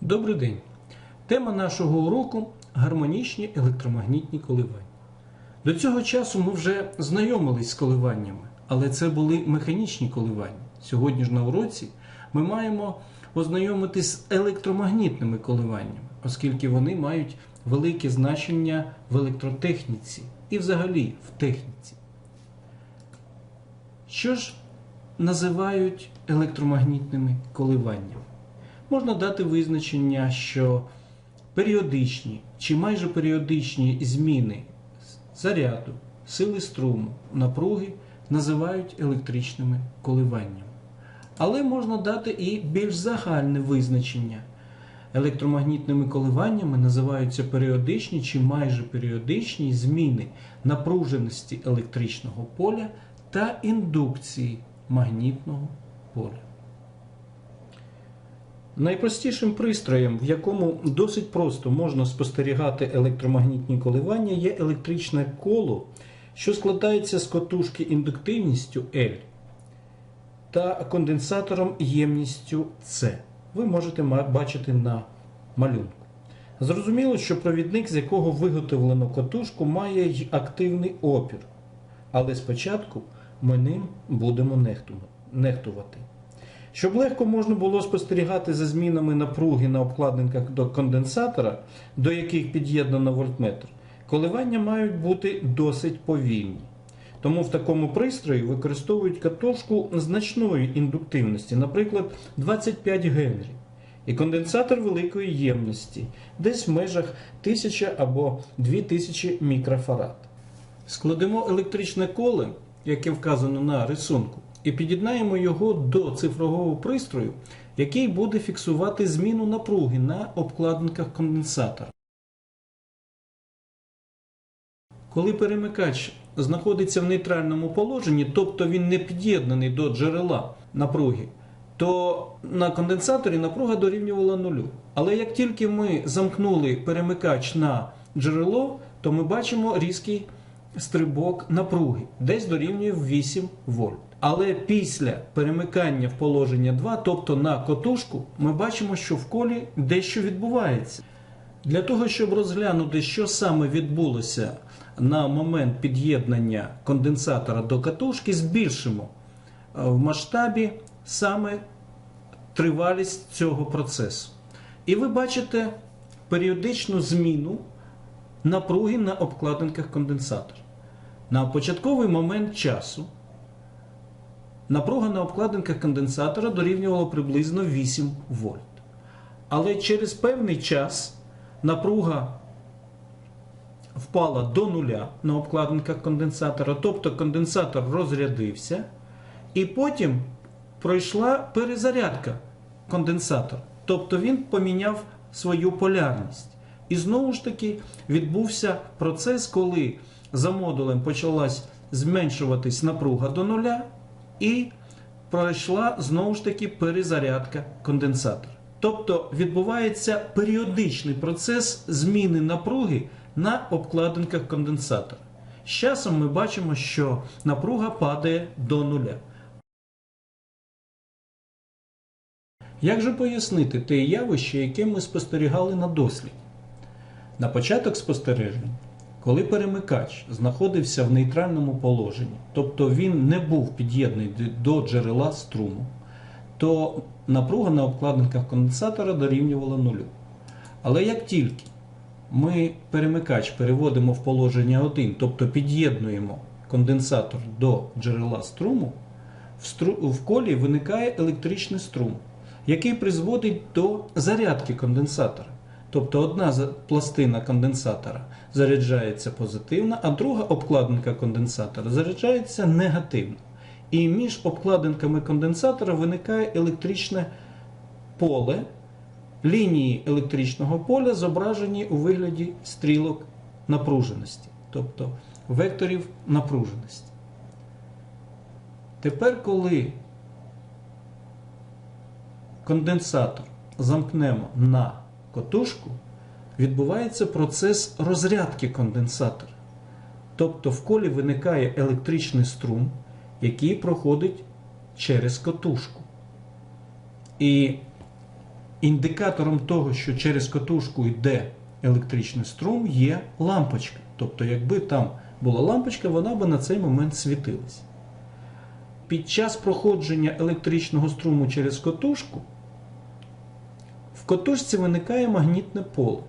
Добрий день. Тема нашого уроку гармонічні електромагнітні коливання. До цього часу ми вже знайомились з коливаннями, але це були механічні коливання. Сьогодні ж на уроці ми маємо ознайомитись з електромагнітними коливаннями, оскільки вони мають велике значення в електротехніці і взагалі в техніці. Що ж називають електромагнітними коливаннями? Можна дати визначення, що періодичні чи майже періодичні зміни заряду, сили струму, напруги називають електричними коливаннями. Але можна дати і більш загальне визначення. Електромагнітними коливаннями називаються періодичні чи майже періодичні зміни напруженості електричного поля та індукції магнітного поля. Найпростішим пристроєм, в якому досить просто можна спостерігати електромагнітні коливання, є електричне коло, що складається з котушки індуктивністю L та конденсатором ємністю C. Ви можете бачити на малюнку. Зрозуміло, що провідник, з якого виготовлено котушку, має й активний опір. Але спочатку ми ним будемо нехтувати. Щоб легко можна було спостерігати за змінами напруги на обкладинках до конденсатора, до яких під'єднано вольтметр, коливання мають бути досить повільні. Тому в такому пристрої використовують катушку значної індуктивності, наприклад, 25 Генрі, і конденсатор великої ємності, десь в межах 1000 або 2000 мікрофарад. Складемо електричне коле, яке вказано на рисунку, і під'єднаємо його до цифрового пристрою, який буде фіксувати зміну напруги на обкладинках конденсатора. Коли перемикач знаходиться в нейтральному положенні, тобто він не під'єднаний до джерела напруги, то на конденсаторі напруга дорівнювала нулю. Але як тільки ми замкнули перемикач на джерело, то ми бачимо різкий стрибок напруги, десь дорівнює 8 вольт. Але після перемикання в положення 2, тобто на котушку, ми бачимо, що в колі дещо відбувається. Для того, щоб розглянути, що саме відбулося на момент під'єднання конденсатора до катушки, збільшимо в масштабі саме тривалість цього процесу. І ви бачите періодичну зміну напруги на обкладинках конденсатора. На початковий момент часу напруга на обкладинках конденсатора дорівнювала приблизно 8 вольт. Але через певний час напруга впала до нуля на обкладинках конденсатора, тобто конденсатор розрядився, і потім пройшла перезарядка конденсатора. Тобто він поміняв свою полярність. І знову ж таки відбувся процес, коли за модулем почалась зменшуватись напруга до нуля, і пройшла знову ж таки перезарядка конденсатора. Тобто відбувається періодичний процес зміни напруги на обкладинках конденсатора. З часом ми бачимо, що напруга падає до нуля. Як же пояснити те явище, яке ми спостерігали на досліді? На початок спостережень, коли перемикач знаходився в нейтральному положенні, тобто він не був під'єднаний до джерела струму, то напруга на обкладинках конденсатора дорівнювала нулю. Але як тільки ми перемикач переводимо в положення 1, тобто під'єднуємо конденсатор до джерела струму, в, стру... в колі виникає електричний струм, який призводить до зарядки конденсатора. Тобто одна пластина конденсатора заряджається позитивно, а друга обкладинка конденсатора заряджається негативно. І між обкладинками конденсатора виникає електричне поле. Лінії електричного поля зображені у вигляді стрілок напруженості, тобто векторів напруженості. Тепер, коли конденсатор замкнемо на котушку, відбувається процес розрядки конденсатора. Тобто в колі виникає електричний струм, який проходить через котушку. І індикатором того, що через катушку йде електричний струм, є лампочка. Тобто, якби там була лампочка, вона би на цей момент світилась. Під час проходження електричного струму через котушку котушці виникає магнітне поле.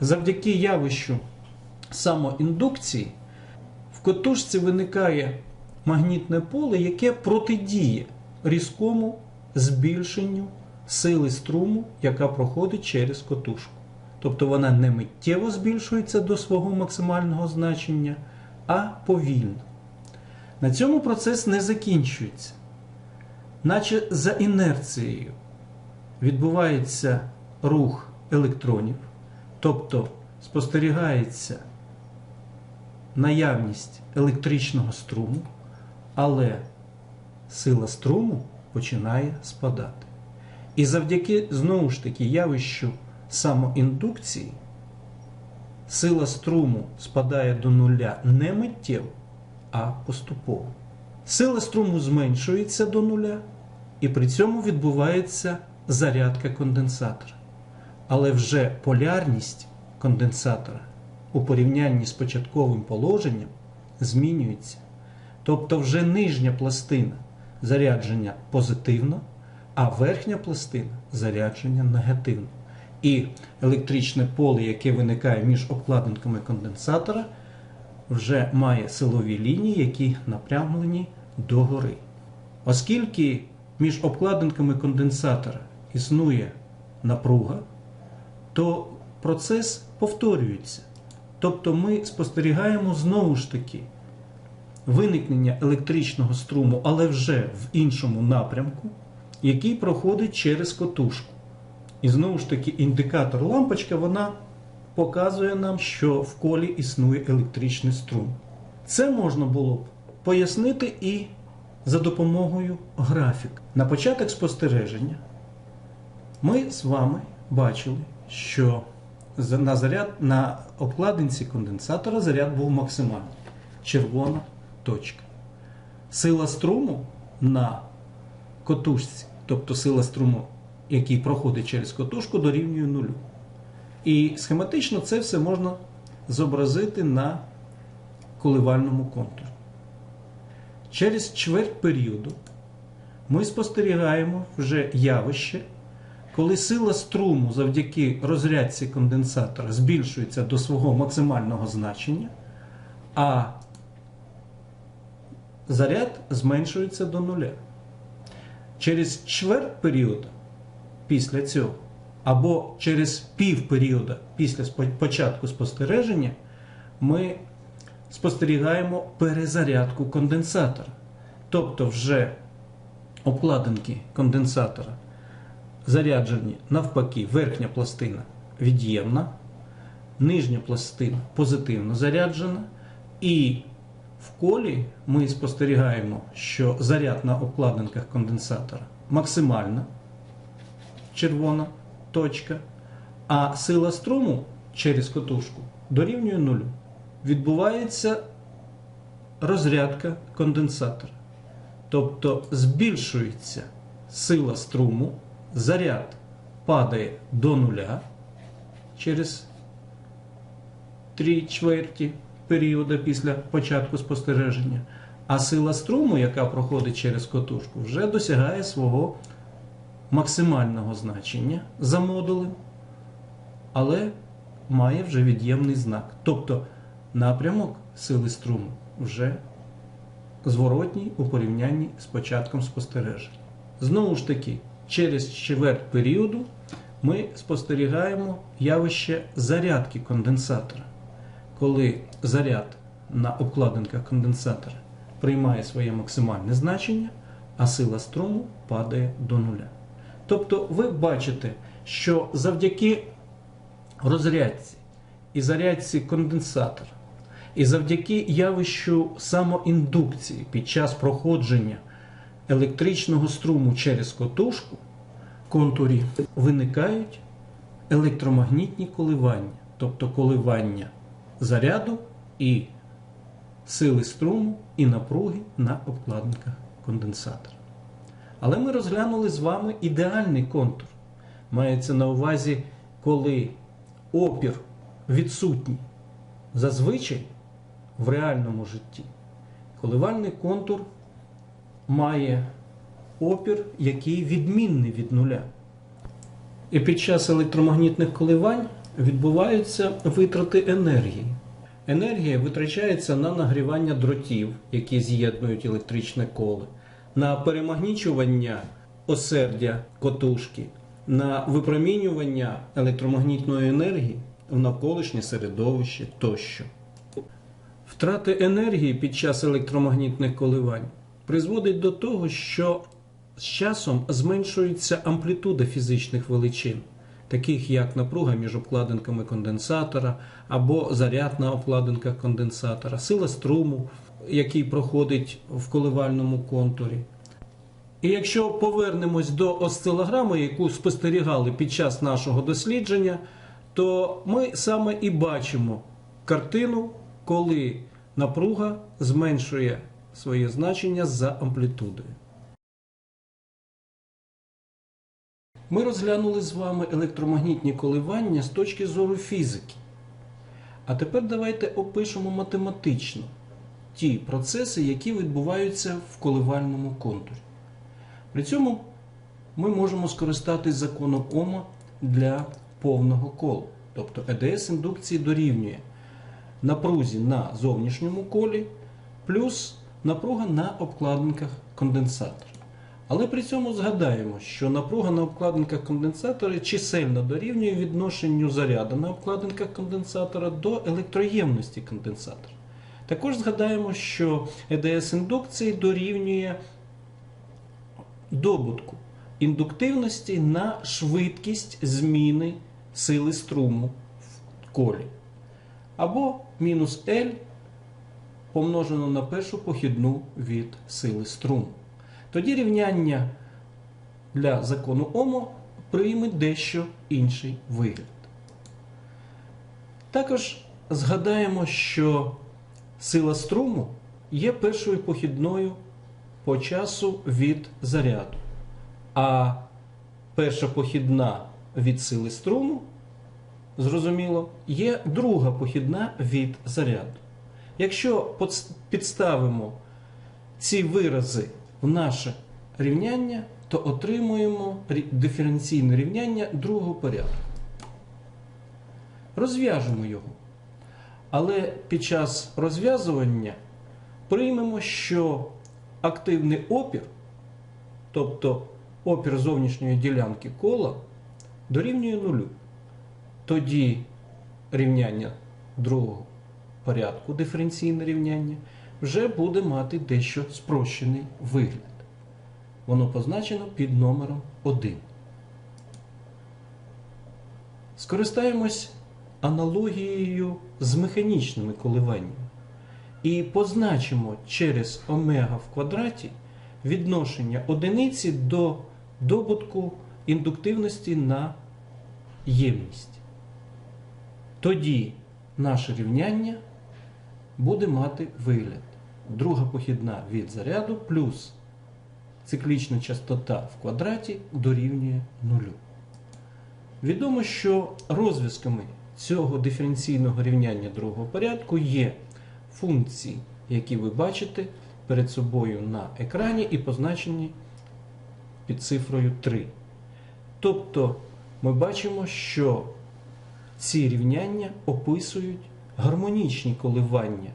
Завдяки явищу самоіндукції в котушці виникає магнітне поле, яке протидіє різкому збільшенню сили струму, яка проходить через котушку. Тобто вона не миттєво збільшується до свого максимального значення, а повільно. На цьому процес не закінчується. Наче за інерцією відбувається рух електронів, тобто спостерігається наявність електричного струму, але сила струму починає спадати. І завдяки знову ж таки явищу самоіндукції сила струму спадає до нуля не миттєво, а поступово. Сила струму зменшується до нуля, і при цьому відбувається зарядка конденсатора. Але вже полярність конденсатора у порівнянні з початковим положенням змінюється. Тобто вже нижня пластина зарядження позитивно, а верхня пластина зарядження негативно. І електричне поле, яке виникає між обкладинками конденсатора, вже має силові лінії, які напрямлені догори. Оскільки між обкладинками конденсатора існує напруга, то процес повторюється. Тобто ми спостерігаємо знову ж таки виникнення електричного струму, але вже в іншому напрямку, який проходить через котушку. І знову ж таки, індикатор лампочка вона показує нам, що в колі існує електричний струм. Це можна було б пояснити і за допомогою графіка. На початок спостереження ми з вами бачили, що на заряд на обкладинці конденсатора заряд був максимальний. Червона точка. Сила струму на котушці, тобто сила струму, який проходить через котушку, дорівнює нулю. І схематично це все можна зобразити на коливальному контурі. Через чверть періоду ми спостерігаємо вже явище, коли сила струму завдяки розрядці конденсатора збільшується до свого максимального значення, а заряд зменшується до нуля. Через чверть періоду після цього, або через пів періоду після початку спостереження, ми спостерігаємо перезарядку конденсатора. Тобто вже обкладинки конденсатора заряджені навпаки, верхня пластина від'ємна, нижня пластина позитивно заряджена, і в колі ми спостерігаємо, що заряд на обкладинках конденсатора максимальна червона точка, а сила струму через котушку дорівнює нулю. Відбувається розрядка конденсатора. Тобто збільшується сила струму, заряд падає до нуля через 3 чверті періоду після початку спостереження, а сила струму, яка проходить через котушку, вже досягає свого максимального значення за модулем, але має вже від'ємний знак. Тобто напрямок сили струму вже зворотній у порівнянні з початком спостереження. Знову ж таки, через чверть періоду ми спостерігаємо явище зарядки конденсатора. Коли заряд на обкладинках конденсатора приймає своє максимальне значення, а сила струму падає до нуля. Тобто ви бачите, що завдяки розрядці і зарядці конденсатора, і завдяки явищу самоіндукції під час проходження електричного струму через котушку контурі виникають електромагнітні коливання, тобто коливання заряду і сили струму і напруги на обкладинках конденсатора. Але ми розглянули з вами ідеальний контур. мається на увазі, коли опір відсутній. Зазвичай в реальному житті коливальний контур має опір, який відмінний від нуля. І під час електромагнітних коливань відбуваються витрати енергії. Енергія витрачається на нагрівання дротів, які з'єднують електричне коло, на перемагнічування осердя котушки, на випромінювання електромагнітної енергії в навколишнє середовище тощо. Втрати енергії під час електромагнітних коливань призводить до того, що з часом зменшується амплітуда фізичних величин, таких як напруга між обкладинками конденсатора або заряд на обкладинках конденсатора, сила струму, який проходить в коливальному контурі. І якщо повернемось до осцилограми, яку спостерігали під час нашого дослідження, то ми саме і бачимо картину, коли напруга зменшує своє значення за амплітудою. Ми розглянули з вами електромагнітні коливання з точки зору фізики. А тепер давайте опишемо математично ті процеси, які відбуваються в коливальному контурі. При цьому ми можемо скористатись законом Ома для повного кола. Тобто ЕДС індукції дорівнює напрузі на зовнішньому колі плюс напруга на обкладинках конденсатора. Але при цьому згадаємо, що напруга на обкладинках конденсатора чисельно дорівнює відношенню заряду на обкладинках конденсатора до електроємності конденсатора. Також згадаємо, що ЕДС індукції дорівнює добутку індуктивності на швидкість зміни сили струму в колі. Або мінус L помножено на першу похідну від сили струму. Тоді рівняння для закону Омо прийме дещо інший вигляд. Також згадаємо, що сила струму є першою похідною по часу від заряду. А перша похідна від сили струму, зрозуміло, є друга похідна від заряду. Якщо підставимо ці вирази в наше рівняння, то отримуємо диференційне рівняння другого порядку. Розв'яжемо його. Але під час розв'язування приймемо, що активний опір, тобто опір зовнішньої ділянки кола, дорівнює нулю. Тоді рівняння другого порядку, диференційне рівняння, вже буде мати дещо спрощений вигляд. Воно позначено під номером 1. Скористаємось аналогією з механічними коливаннями і позначимо через омега в квадраті відношення одиниці до добутку індуктивності на ємність. Тоді наше рівняння буде мати вигляд. Друга похідна від заряду плюс циклічна частота в квадраті дорівнює нулю. Відомо, що розв'язками цього диференційного рівняння другого порядку є функції, які ви бачите перед собою на екрані і позначені під цифрою 3. Тобто ми бачимо, що ці рівняння описують гармонічні коливання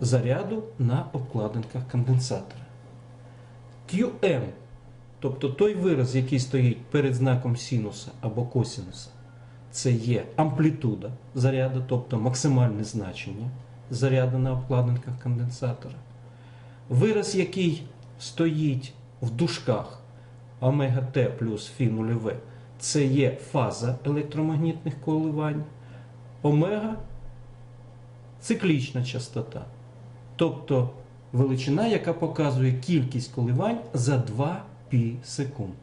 заряду на обкладинках конденсатора. QM, тобто той вираз, який стоїть перед знаком синуса або косинуса, це є амплітуда заряду, тобто максимальне значення заряду на обкладинках конденсатора. Вираз, який стоїть в дужках омега Т плюс Фі нульове, це є фаза електромагнітних коливань. Омега циклічна частота. Тобто величина, яка показує кількість коливань за 2 пі секунд.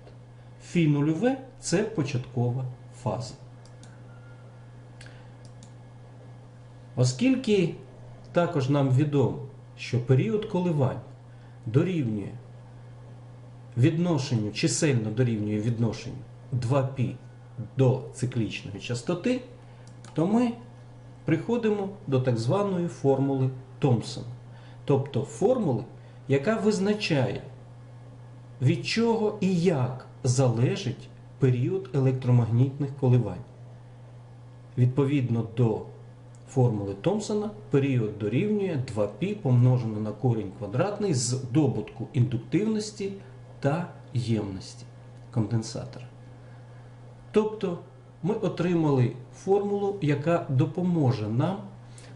Фі нульове це початкова фаза. Оскільки також нам відомо, що період коливань дорівнює відношенню, чисельно дорівнює відношенню 2π до циклічної частоти, то ми приходимо до так званої формули Томпсона. Тобто формули, яка визначає, від чого і як залежить період електромагнітних коливань. Відповідно до формули Томпсона, період дорівнює 2π помножено на корінь квадратний з добутку індуктивності та ємності конденсатора. Тобто ми отримали формулу, яка допоможе нам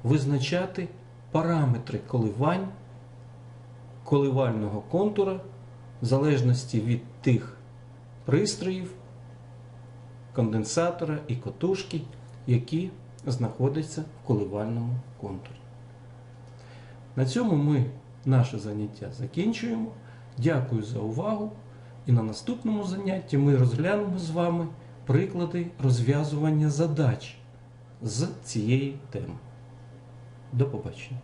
визначати параметри коливань коливального контура в залежності від тих пристроїв, конденсатора і котушки, які знаходяться в коливальному контурі. На цьому ми наше заняття закінчуємо. Дякую за увагу. І на наступному занятті ми розглянемо з вами приклади розв'язування задач з цієї теми. До побачення.